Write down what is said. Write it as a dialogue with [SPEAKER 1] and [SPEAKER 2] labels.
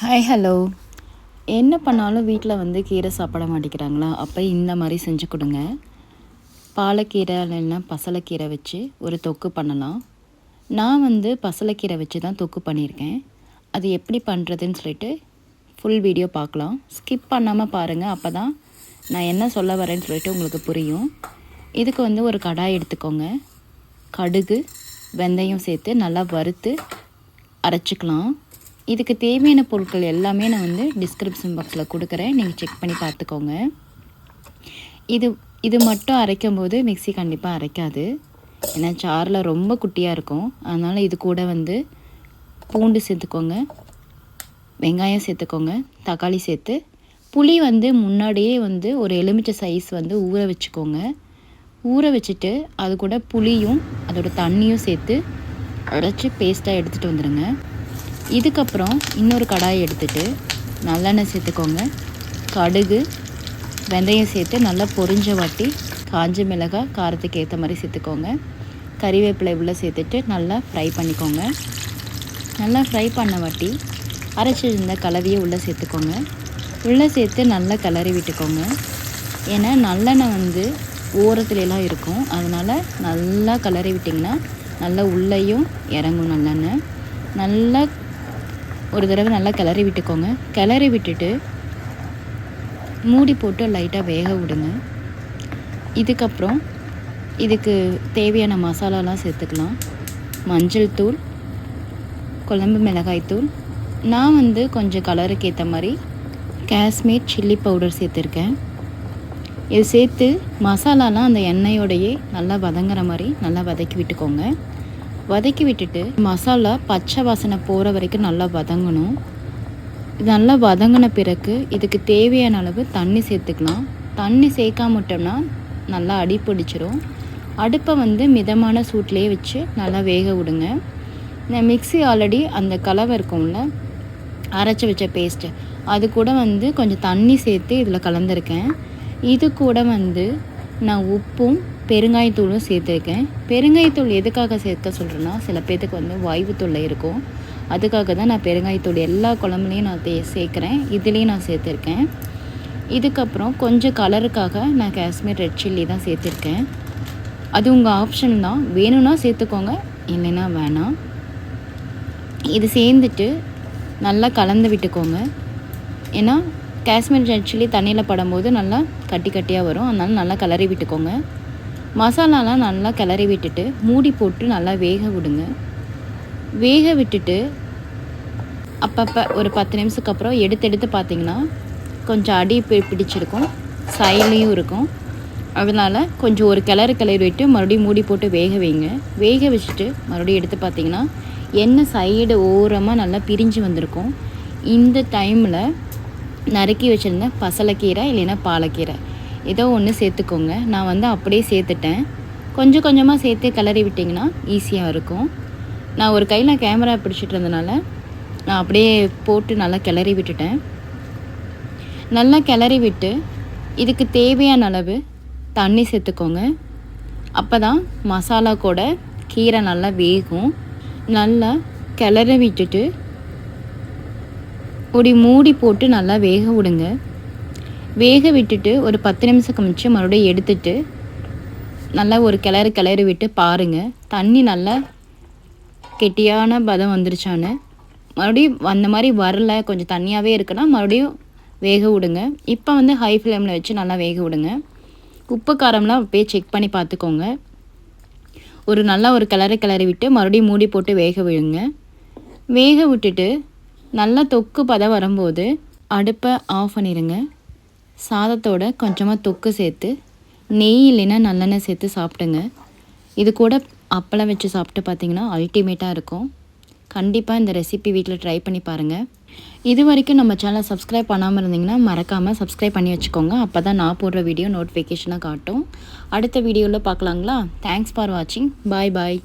[SPEAKER 1] Hi hello என்ன பண்ணாலும் வீட்டில் வந்து கீரை சாப்பிட மாட்டேங்கிறாங்களா? அப்போ இந்த மாதிரி செஞ்சு கொடுங்க. பாலக்கீரை இல்லைன்னா பசலைக்கீரை வச்சு ஒரு தொக்கு பண்ணலாம். நான் வந்து பசலைக்கீரை வச்சு தான் தொக்கு பண்ணியிருக்கேன். அது எப்படி பண்ணுறதுன்னு சொல்லிட்டு ஃபுல் வீடியோ பார்க்கலாம். ஸ்கிப் பண்ணாமல் பாருங்கள் அப்போ தான் நான் என்ன சொல்ல வரேன்னு சொல்லிட்டு உங்களுக்கு புரியும். இதுக்கு வந்து ஒரு கடாய் எடுத்துக்கோங்க. கடுகு வெந்தயம் சேர்த்து நல்லா வறுத்து அரைச்சிக்கலாம். இதுக்கு தேவையான பொருட்கள் எல்லாமே நான் வந்து டிஸ்கிரிப்ஷன் பாக்ஸில் கொடுக்குறேன். நீங்கள் செக் பண்ணி பார்த்துக்கோங்க. இது இது மட்டும் அரைக்கும் போது மிக்சி கண்டிப்பாக அரைக்காது. ஏன்னா சாரில் ரொம்ப குட்டியாக இருக்கும். அதனால் இது கூட வந்து பூண்டு சேர்த்துக்கோங்க. வெங்காயம் சேர்த்துக்கோங்க. தக்காளி சேர்த்து. புளி வந்து முன்னாடியே வந்து ஒரு எலுமிச்சை சைஸ் வந்து ஊற வச்சுக்கோங்க. ஊற வச்சுட்டு அது கூட புளியும் அதோட தண்ணியும் சேர்த்து அரைச்சி பேஸ்ட்டாக எடுத்துகிட்டு வந்துடுங்க இதுக்கப்புறம் இன்னொரு கடாயை எடுத்துகிட்டு நல்லெண்ணெய் சேர்த்துக்கோங்க. கடுகு வெந்தயம் சேர்த்து நல்லா பொரிஞ்ச வாட்டி காஞ்ச மிளகாய் காரத்துக்கு ஏற்ற மாதிரி சேர்த்துக்கோங்க. கறிவேப்பிலை உள்ளே சேர்த்துட்டு நல்லா ஃப்ரை பண்ணிக்கோங்க. நல்லா ஃப்ரை பண்ண வாட்டி அரைச்சிருந்த கலவையை உள்ளே சேர்த்துக்கோங்க. உள்ளே சேர்த்து நல்லா கிளறி விட்டுக்கோங்க. ஏன்னா நல்லெண்ணெய் வந்து ஓரத்துலலாம் இருக்கும். அதனால் நல்லா கிளறி விட்டிங்கன்னா நல்லா உள்ளேயும் இறங்கும் நல்லெண்ணெய். நல்லா ஒரு தடவை நல்லா கிளறி விட்டுக்கோங்க. கிளறி விட்டுட்டு மூடி போட்டு லைட்டாக வேக விடுங்க. இதுக்கப்புறம் இதுக்கு தேவையான மசாலாலாம் சேர்த்துக்கலாம். மஞ்சள் தூள் குழம்பு மிளகாய் தூள். நான் வந்து கொஞ்சம் கலருக்கு ஏற்ற மாதிரி காஷ்மீர் சில்லி பவுடர் சேர்த்துருக்கேன். இது சேர்த்து மசாலாலாம் அந்த எண்ணெயோடையே நல்லா வதங்குற மாதிரி நல்லா வதக்கி விட்டுக்கோங்க. வதக்கி விட்டுட்டு மசாலா பச்சை வாசனை போகிற வரைக்கும் நல்லா வதங்கணும். இது நல்லா வதங்கின பிறகு இதுக்கு தேவையான அளவு தண்ணி சேர்த்துக்கலாம். தண்ணி சேர்க்காம விட்டோம்னா நல்லா அடி பிடிச்சிரும். அடுப்பை வந்து மிதமான சூட்லேயே வச்சு நல்லா வேக விடுங்க. இந்த மிக்சி ஆல்ரெடி அந்த கலவை இருக்கும்ல அரைச்சி வச்ச பேஸ்ட்டு அது கூட வந்து கொஞ்சம் தண்ணி சேர்த்து இதில் கலந்துருக்கேன். இது கூட வந்து நான் உப்பும் பெருங்காயத்தூளும் சேர்த்துருக்கேன். பெருங்காயத்தூள் எதுக்காக சேர்க்க சொல்கிறேன்னா சில பேர்த்துக்கு வந்து வாய்வு தொல்லை இருக்கும். அதுக்காக தான் நான் பெருங்காயத்தூள் எல்லா குழம்புலையும் நான் தே சேர்க்குறேன். இதுலேயும் நான் சேர்த்துருக்கேன். இதுக்கப்புறம் கொஞ்சம் கலருக்காக நான் காஷ்மீர் ரெட் சில்லி தான் சேர்த்துருக்கேன். அது உங்கள் ஆப்ஷன் தான். வேணும்னா சேர்த்துக்கோங்க இல்லைன்னா வேணாம். இது சேர்ந்துட்டு நல்லா கலந்து விட்டுக்கோங்க. ஏன்னா காஷ்மீர் ரெட் சில்லி தண்ணியில் படும்போது நல்லா கட்டி கட்டியாக வரும். அதனால் நல்லா கலரி விட்டுக்கோங்க. மசாலாலாம் நல்லா கிளறி விட்டுட்டு மூடி போட்டு நல்லா வேக விடுங்க. வேக விட்டுட்டு அப்பப்போ ஒரு பத்து நிமிஷத்துக்கு அப்புறம் எடுத்து எடுத்து பார்த்தீங்கன்னா கொஞ்சம் அடி பிடிச்சிருக்கும். சைட்லேயும் இருக்கும். அதனால் கொஞ்சம் ஒரு கிளறு கிளறி விட்டு மறுபடியும் மூடி போட்டு வேக வைங்க. வேக வச்சுட்டு மறுபடியும் எடுத்து பார்த்தீங்கன்னா எண்ணெய் சைடு ஓரமாக நல்லா பிரிஞ்சு வந்திருக்கும். இந்த டைமில் நறுக்கி வச்சுருந்த பசலைக்கீரை இல்லைன்னா பாலக்கீரை. ஏதோ ஒன்று சேர்த்துக்கோங்க. நான் வந்து அப்படியே சேர்த்துட்டேன். கொஞ்சம் கொஞ்சமாக சேர்த்து கிளறி விட்டிங்கன்னா ஈஸியாக இருக்கும். நான் ஒரு கையில் கேமரா பிடிச்சிட்டு இருந்தனால நான் அப்படியே போட்டு நல்லா கிளறி விட்டுட்டேன். நல்லா கிளறி விட்டு இதுக்கு தேவையான அளவு தண்ணி சேர்த்துக்கோங்க. அப்போ தான் மசாலா கூட கீரை நல்லா வேகும். நல்லா கிளறி விட்டுட்டு ஒரு மூடி போட்டு நல்லா வேக விடுங்க. வேக விட்டுட்டு ஒரு பத்து நிமிஷம் கமிச்சு மறுபடியும் எடுத்துட்டு நல்லா ஒரு கிளறு கிளறி விட்டு பாருங்கள் தண்ணி நல்லா கெட்டியான பதம் வந்துருச்சான்னு. மறுபடியும் அந்த மாதிரி வரல கொஞ்சம் தண்ணியாகவே இருக்குன்னா மறுபடியும் வேக விடுங்க. இப்போ வந்து ஹை ஃப்ளேமில் வச்சு நல்லா வேக விடுங்க. உப்பு காரம்லாம் அப்படியே செக் பண்ணி பார்த்துக்கோங்க. ஒரு நல்லா ஒரு கிளறு கிளறி விட்டு மறுபடியும் மூடி போட்டு வேக விடுங்க. வேக விட்டுட்டு நல்லா தொக்கு பதம் வரும்போது அடுப்பை ஆஃப் பண்ணிடுங்க. சாதத்தோட கொஞ்சமாக தொக்கு சேர்த்து நெய் இல்லைன்னா நல்லெண்ணெய் சேர்த்து சாப்பிடுங்க. இது கூட அப்பளம் வச்சு சாப்பிட்டு பார்த்தீங்கன்னா அல்டிமேட்டாக இருக்கும். கண்டிப்பாக இந்த ரெசிபி வீட்டில் ட்ரை பண்ணி பாருங்கள் இது வரைக்கும் நம்ம சேனல் சப்ஸ்கிரைப் பண்ணாமல் இருந்தீங்கன்னா மறக்காமல் சப்ஸ்கிரைப் பண்ணி வச்சுக்கோங்க. அப்போ தான் நான் போடுற வீடியோ நோட்டிஃபிகேஷனாக காட்டும். அடுத்த வீடியோவில் பார்க்கலாங்களா? தேங்க்ஸ் ஃபார் வாட்சிங் பாய் பாய்